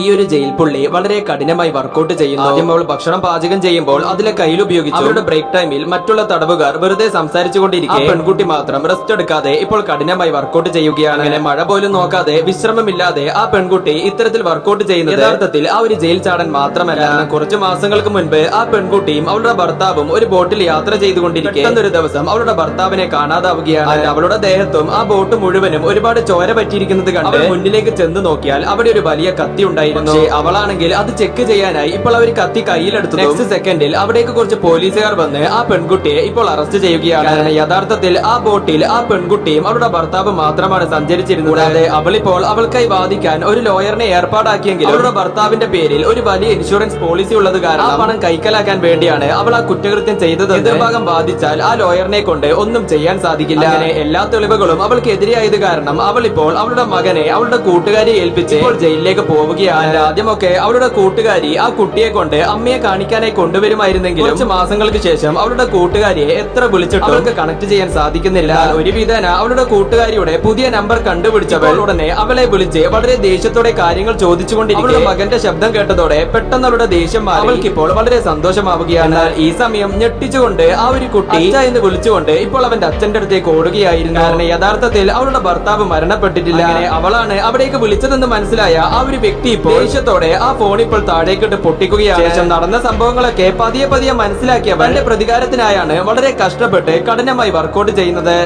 ഈ ഒരു ജയിൽ പുള്ളി വളരെ കഠിനമായി വർക്കൗട്ട് ചെയ്യുന്നു. ആദ്യം അവൾ ഭക്ഷണം പാചകം ചെയ്യുമ്പോൾ അതിലെ കയ്യിൽ ഉപയോഗിച്ചു. അവരുടെ ബ്രേക്ക് ടൈമിൽ മറ്റുള്ള തടവുകാർ വെറുതെ സംസാരിച്ചുകൊണ്ടിരിക്കെ പെൺകുട്ടി മാത്രം റെസ്റ്റ് എടുക്കാതെ ഇപ്പോൾ കഠിനമായി വർക്കൗട്ട് ചെയ്യുകയാണ്. അങ്ങനെ മഴ പോലും നോക്കാതെ വിശ്രമമില്ലാതെ ആ പെൺകുട്ടി ഇത്തരത്തിൽ വർക്കൗട്ട് ചെയ്യുന്നത് യഥാർത്ഥത്തിൽ ആ ഒരു ജയിൽ ചാടൻ മാത്രമല്ല. കുറച്ച് മാസങ്ങൾക്ക് മുൻപ് ആ പെൺകുട്ടിയും അവളുടെ ഭർത്താവും ഒരു ബോട്ടിൽ യാത്ര ചെയ്തുകൊണ്ടിരിക്കെ ഒരു ദിവസം അവളുടെ ഭർത്താവിനെ കാണാതാവുകയാണ്. അവളുടെ ദേഹത്തും ആ ബോട്ട് മുഴുവനും ഒരുപാട് ചോര പറ്റിയിരിക്കുന്നത് കണ്ട് മുന്നിലേക്ക് ചെന്ന് നോക്കിയാൽ അവിടെ ഒരു വലിയ കത്തി ഉണ്ടായിരുന്നു അവളാണെങ്കിൽ അത് ചെക്ക് ചെയ്യാനായി ഇപ്പോൾ അവർ കത്തി കയ്യിലെടുത്തു നെക്സ്റ്റ് സെക്കൻഡിൽ അവിടേക്ക് കുറച്ച് പോലീസുകാർ വന്ന് ആ പെൺകുട്ടിയെ ഇപ്പോൾ അറസ്റ്റ് ചെയ്യുകയാണ്. കാരണം യഥാർത്ഥത്തിൽ ആ ബോട്ടിൽ ആ പെൺകുട്ടിയും അവളുടെ ഭർത്താവ് മാത്രമാണ് സഞ്ചരിച്ചിരുന്നത്. കൂടാതെ അവളിപ്പോൾ അവൾക്കായി വാദിക്കാൻ ഒരു ലോയറിനെ ഏർപ്പാടാക്കിയെങ്കിലും അവളുടെ ഭർത്താവിന്റെ പേരിൽ ഒരു വലിയ ഇൻഷുറൻസ് പോളിസി ഉള്ളത് കാരണം ആ പണം കൈക്കലാക്കാൻ വേണ്ടിയാണ് അവൾ ആ കുറ്റകൃത്യം ചെയ്തത്. ഭാഗം ബാധിച്ചാൽ ആ ലോയറിനെ കൊണ്ട് ഒന്നും ചെയ്യാൻ സാധിക്കില്ല. അങ്ങനെ എല്ലാ തെളിവുകളും അവൾക്ക് എതിരെയായത് കാരണം അവൾ ഇപ്പോൾ അവളുടെ മകനെ അവളുടെ കൂട്ടുകാരിയെ ഏൽപ്പിച്ച് ഇപ്പോൾ ജയിലിലേക്ക് പോവുകയാണ്. ആദ്യമൊക്കെ അവരുടെ കൂട്ടുകാരി ആ കുട്ടിയെ കൊണ്ട് അമ്മയെ കാണിക്കാനായി കൊണ്ടുവരുമായിരുന്നെങ്കിൽ കുറച്ച് മാസങ്ങൾക്ക് ശേഷം അവരുടെ കൂട്ടുകാരിയെ എത്ര വിളിച്ചിട്ടും അവർക്ക് കണക്ട് ചെയ്യാൻ സാധിക്കുന്നില്ല. ഒരു വിധേന അവളുടെ കൂട്ടുകാരിയുടെ പുതിയ നമ്പർ കണ്ടുപിടിച്ചപ്പോൾ ഉടനെ അവളെ വിളിച്ച് വളരെ ദേഷ്യത്തോടെ കാര്യങ്ങൾ ചോദിച്ചുകൊണ്ടിരിക്കും അവളുടെ മകന്റെ ശബ്ദം കേട്ടതോടെ പെട്ടെന്ന് അവളുടെ ദേഷ്യം മാറി. അവൾക്കിപ്പോൾ വളരെ സന്തോഷമാവുകയാണ്. ഈ സമയം ഞെട്ടിച്ചുകൊണ്ട് ആ ഒരു കുട്ടി എന്ന് വിളിച്ചുകൊണ്ട് ഇപ്പോൾ അവന്റെ അച്ഛന്റെ അടുത്തേക്ക് ഓടുകയായിരുന്നു. കാരണം യഥാർത്ഥത്തിൽ അവളുടെ ഭർത്താവ് മരണപ്പെട്ടിട്ടില്ല. അവളാണ് അവിടേക്ക് വിളിച്ചതെന്ന് മനസ്സിലായ ആ ഒരു വ്യക്തി ഇപ്പോൾ ദേഷ്യത്തോടെ ആ ഫോൺ ഇപ്പോൾ താഴേക്കിട്ട് പൊട്ടിക്കുകയാണ്. ശേഷം നടന്ന സംഭവങ്ങളൊക്കെ പതിയെ പതിയെ മനസ്സിലാക്കിയ അവന്റെ പ്രതികാരത്തിനായാണ് വളരെ കഷ്ടപ്പെട്ട് കഠിനമായി വർക്കൗട്ട് ചെയ്യുന്നത്.